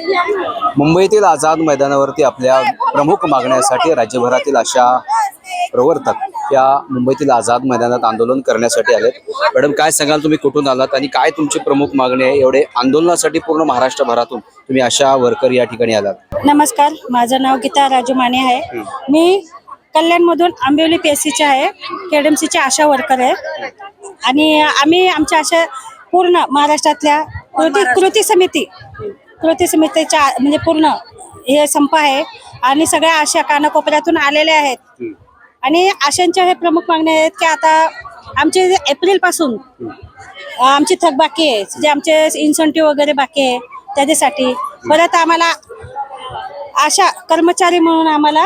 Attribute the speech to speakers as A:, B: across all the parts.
A: मुंबईतील आझाद मैदानावरती आपल्या प्रमुख मागण्यासाठी राज्यभरातील अशा प्रवर्तक या मुंबईतील आझाद मैदानात आंदोलन करण्यासाठी आलेत. मॅडम काय सांगाल तुम्ही? कुठून आलात? आणि काय तुमची प्रमुख मागणी आहे? एवढे आंदोलनासाठी पूर्ण महाराष्ट्रभरातून तुम्ही अशा वर्कर या ठिकाणी आलात.
B: नमस्कार माझं नाव गीता राजू माने आहे. मी कल्याणमधून आंबिवली पी एस सीचे आहे. केडमसीचे आशा वर्कर आहे. आणि आम्ही आमच्या अशा पूर्ण महाराष्ट्रातल्या कृती कृती समिती कृती समितीच्या म्हणजे पूर्ण हे संप आहे. आणि सगळ्या आशा कानाकोपऱ्यातून आलेल्या आहेत. आणि आशांच्या हे प्रमुख मागण्या आहेत की आता आमचे एप्रिलपासून आमची थकबाकी आहे. जे आमचे इन्सेंटिव्ह वगैरे बाकी आहे त्याच्यासाठी. परत आम्हाला आशा कर्मचारी म्हणून आम्हाला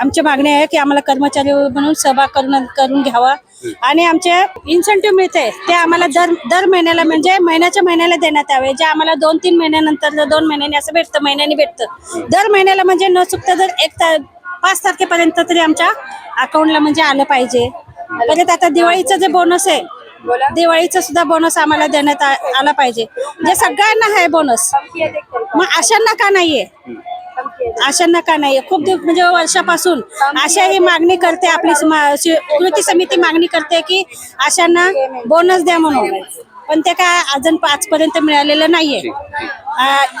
B: आमच्या मागणी आहे की आम्हाला कर्मचारी म्हणून सहभाग करून करून घ्यावा. आणि आमचे इन्सेंटिव्ह मिळते. ते आम्हाला दर दर महिन्याला म्हणजे महिन्याच्या महिन्याला देण्यात यावे. जे आम्हाला दोन तीन महिन्यानंतर दोन महिन्यांनी असं भेटतं महिन्यानी भेटतं. दर महिन्याला म्हणजे न चुकता जर एक ता पाच तारखेपर्यंत तरी आमच्या अकाउंटला म्हणजे आलं पाहिजे. परत आता दिवाळीचं जे बोनस आहे दिवाळीचा सुद्धा बोनस आम्हाला देण्यात आला पाहिजे. जे सगळ्यांना आहे बोनस मग अशांना का नाहीये? अशांना का नाहीये. खूप दिवस म्हणजे वर्षापासून अशा ही मागणी करते आपली कृती समिती मागणी करते की अशांना बोनस द्या म्हणून. पण ते काय अजून पाच पर्यंत मिळालेलं नाहीये.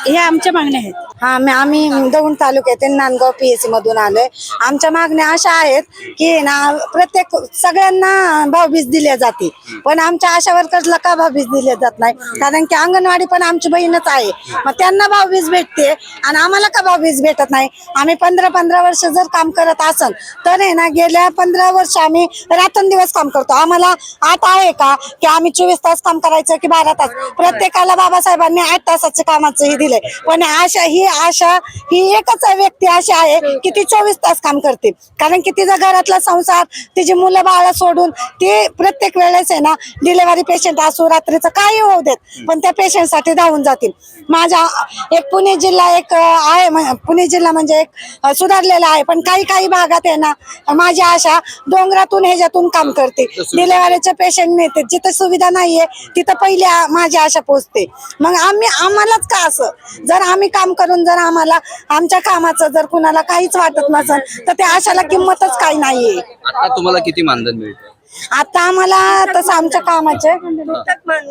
B: हे आमच्या मागण्या आहेत.
C: हा मी आम्ही दौंड तालुक्यातील नांदगाव पी एस सी मधून आलोय. आमच्या मागण्या अशा आहेत की ना प्रत्येक सगळ्यांना भावबीज दिल्या जाते. पण आमच्या आशा वर्कर्सला का भावबीज दिल्या जात नाही? कारण की अंगणवाडी पण आमची बहीणच आहे. मग त्यांना भावबीज भेटते आणि आम्हाला का भावबीज भेटत नाही? आम्ही पंधरा पंधरा वर्ष जर काम करत असन तर आहे ना गेल्या पंधरा वर्ष आम्ही रात्रंदिवस काम करतो. आम्हाला आता आहे का? की आम्ही चोवीस तास काम करायचं की बारा तास? प्रत्येकाला बाबासाहेबांनी आठ तासाचं कामाचं हे दिलंय पण आशा ही आशा ही एकच व्यक्ती अशी आहे की ती चोवीस तास काम करते कारण की तिचा घरातला संसार तिची मुलं बाळा सोडून ती प्रत्येक वेळेस आहे ना डिलेव्हरी पेशंट असो रात्रीचं काही होऊ देत पण त्या पेशंटसाठी धावून जातील. माझ्या एक पुणे जिल्हा एक आहे पुणे जिल्हा म्हणजे एक सुधारलेला आहे पण काही काही भागात आहे ना माझी आशा डोंगरातून ह्याच्यातून काम करते. डिलेव्हरीचे पेशंट नेते जिथं सुविधा नाहीये तिथं पहिले माझी आशा पोचते मग आम्ही आम्हालाच का असं? जर आम्ही काम करून जर आम्हाला आमच्या कामाचं जर कुणाला काहीच वाटत नसेल तर त्या आशाला किंमतच काही नाहीये.
A: आता तुम्हाला किती मानधन मिळतं?
C: आता आम्हाला तसं आमच्या कामाचे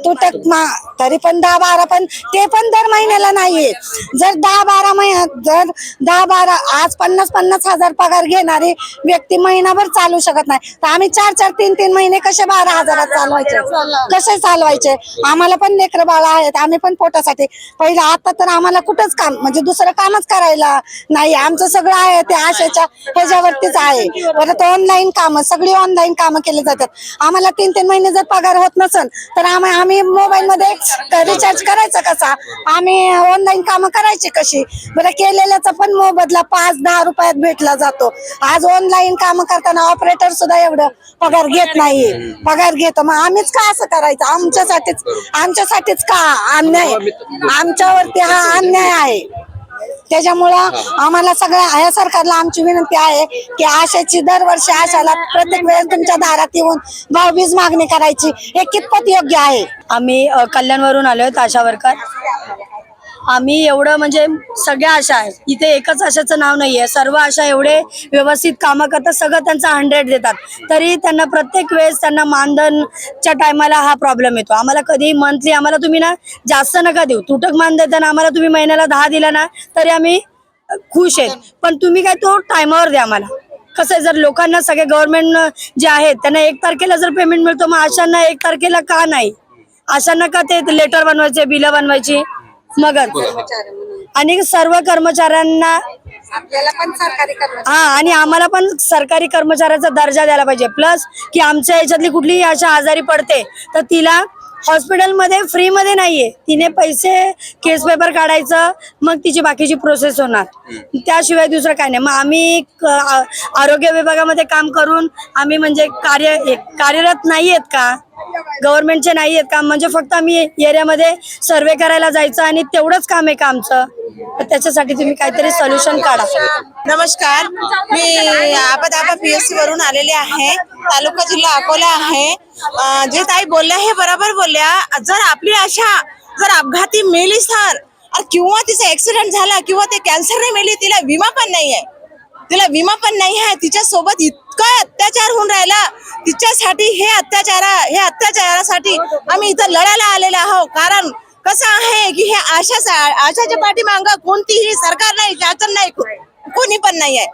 C: तुटक मा तरी पण दहा बारा पण ते पण दर महिन्याला नाहीये. जर दहा बारा महिन्यात जर दहा बारा आज पन्नास पन्नास हजार पगार घेणारी व्यक्ती महिनाभर चालू शकत नाही. तर आम्ही चार चार तीन तीन महिने कसे बारा हजारात चालवायचे? कसे चालवायचे? आम्हाला पण लेकर बाळा आहेत आम्ही पण पोटासाठी. पहिलं आता तर आम्हाला कुठंच काम म्हणजे दुसरं कामच करायला नाही. आमचं सगळं आहे ते आशेच्या ह्याच्यावरतीच आहे. परत ऑनलाईन कामं सगळी ऑनलाईन कामं केली जातात. आम्हाला तीन तीन महिने जर पगार होत नसेल तर आम्ही आम्ही मोबाईल मध्ये रिचार्ज करायचा कसा? आम्ही ऑनलाईन कामं करायची कशी? बरं केलेल्याचा पण मोबदला पाच दहा रुपयात भेटला जातो. आज ऑनलाईन कामं करताना ऑपरेटर सुद्धा एवढं पगार घेत नाही. पगार घेतो. मग आम्हीच का असं करायचं? आमच्यासाठीच आमच्यासाठीच का अन्याय? आमच्यावरती हा अन्याय आहे. त्याच्यामुळं आम्हाला सगळ्या या सरकारला आमची विनंती आहे की आशाची दरवर्षी आशाला प्रत्येक वेळेस तुमच्या दारात येऊन भावबीज मागणी करायची हे कितपत योग्य आहे?
D: आम्ही कल्याणवरून आलोय आशा वर्कर. आम्ही एवढं म्हणजे सगळ्या आशा आहेत. इथे एकच आशाचं नाव नाही आहे सर्व आशा एवढे व्यवस्थित कामं करतात सगळं त्यांचा हंड्रेड देतात. तरी त्यांना प्रत्येक वेळेस त्यांना मानधनच्या टायमाला हा प्रॉब्लेम येतो. आम्हाला कधी मंथली आम्हाला तुम्ही ना जास्त नका देऊ. तुटक मान देताना आम्हाला तुम्ही महिन्याला दहा दिला ना तरी आम्ही खुश आहेत. पण तुम्ही काय तो टायमावर द्या आम्हाला. कसं आहे जर लोकांना सगळे गव्हर्नमेंट जे आहेत त्यांना एक तारखेला जर पेमेंट मिळतो मग आशांना एक तारखेला का नाही? आशांना का ते लेटर बनवायचे बिलं बनवायची? मगच आणि सर्व कर्मचाऱ्यांना
C: आपल्याला पण सरकारी
D: हा आणि आम्हाला पण सरकारी कर्मचाऱ्याचा दर्जा द्यायला पाहिजे. प्लस की आमच्या याच्यातली कुठलीही अशा आजारी पडते तर तिला हॉस्पिटलमध्ये फ्रीमध्ये नाहीये. तिने पैसे केस पेपर काढायचं मग तिची बाकीची प्रोसेस होणार. त्याशिवाय दुसरं काय नाही. मग आम्ही आरोग्य विभागामध्ये काम करून आम्ही म्हणजे कार्य कार्यरत नाही आहेत का? गव्हर्नमेंटचे नाही आहेत का म्हणजे फक्त आम्ही एरियामध्ये सर्वे करायला जायचं आणि तेवढंच काम आहे का आमचं? त्याच्यासाठी तुम्ही काहीतरी सोल्युशन काढा.
E: नमस्कार. मी आपदाबा पी एस सी वरून आलेले आहे. तालुका जिल्हा अकोला आहे. जे ताई बोलल्या हे बरोबर बोलल्या. जर आपली आशा जर अपघाती मेली सर किंवा तिचा ऍक्सिडेंट झाला किंवा ते कॅन्सरने मेली तिला विमा पण नाही आहे तिला विमा पण नाही आहे. तिच्या सोबत इतका अत्याचार होऊन राहिला. तिच्यासाठी हे अत्याचार हे अत्याचारासाठी आम्ही इथं लढायला आलेलो आहोत. कारण कसं आहे की हे आशाचा आशाच्या पाठीमाग कोणतीही सरकार नाही शासन नाही कोणी पण नाही आहे.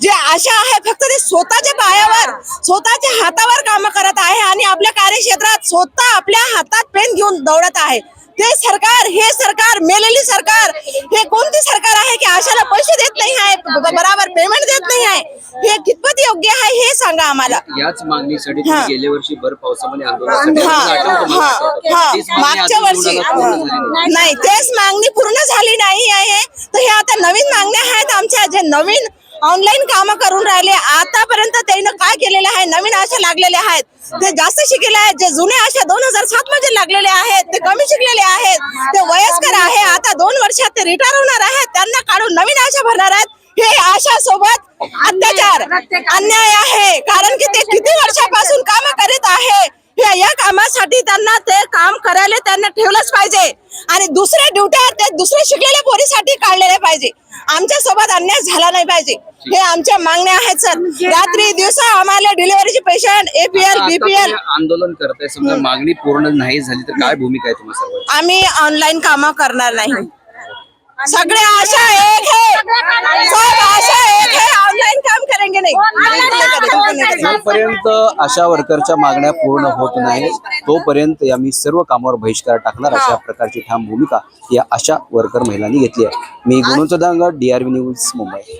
E: जे आशा आहे फक्त ते स्वतःच्या पायावर स्वतःच्या हातावर काम करत आहे आणि आपल्या कार्यक्षेत्रात स्वतः आपल्या हातात पेन घेऊन दौडत आहे. ते सरकार हे सरकार मेलेली सरकार. हे कोणती सरकार आहे की आशाला पैसे देत नाही आहे बराबर पेमेंट देत नाही आहे? हे कितपत योग्य आहे हे सांगा आम्हाला.
A: याच मागणीसाठी
E: हा.
A: तुम्ही गेल्या वर्षी भर पावसामध्ये आंदोलन
E: हा
A: आठवतं मला
E: हा
A: आठवतं.
E: हा
A: तीच मागणी
E: मागच्या वर्षी
A: कोणाला पूर्ण झाली नाही.
E: नाही तेच मागणी पूर्ण झाली नाही आहे. तर हे आता नवीन मागण्या आहेत आमच्या जे नवीन ऑनलाईन काम करून राहिले. आतापर्यंत त्यानं काय केलेलं आहे? नवीन आशा लागलेल्या आहेत. ते जास्त शिकलेले आहेत. जे जुने आशा दोन हजार सात मध्ये लागलेले आहेत ते कमी शिकलेले आहेत. ते वयस्कर आहे. आता दोन वर्षात ते रिटायर होणार आहेत. त्यांना काढून नवीन आशा भरणार आहेत. हे आशा सोबत अत्याचार अन्याय आहे. कारण की ते किती वर्षापासून काम करीत आहे? या कामासाठी त्यांना ते काम करायला त्यांना ठेवलंच पाहिजे. आणि दुसऱ्या ड्युट्या ते दुसऱ्या शिकलेल्या पोरीसाठी काढलेले पाहिजे. आमच्यासोबत अन्याय झाला नाही पाहिजे. हे आमच्या मागण्या आहेत सर. रात्री दिवसा आम्हाला डिलिव्हरीचे पेशंट एपीएल बीपीएल
A: आंदोलन करताय समजा मागणी पूर्ण नाही झाली तर काय भूमिका आहे तुम्हाला
E: आम्ही ऑनलाईन काम करणार नाही. सगळे आशा एक है सब आशा एक है ऑनलाईन करेंगे नहीं.
A: जोपर्यंत अशा वर्करच्या मागण्या पूर्ण होत नाही तोपर्यंत आम्ही सर्व कामावर बहिष्कार टाकणार अशा प्रकारची ठाम भूमिका या अशा वर्कर महिलांनी घेतली आहे. मी गुणवंत दांगड डीआरव्ही न्यूज मुंबई.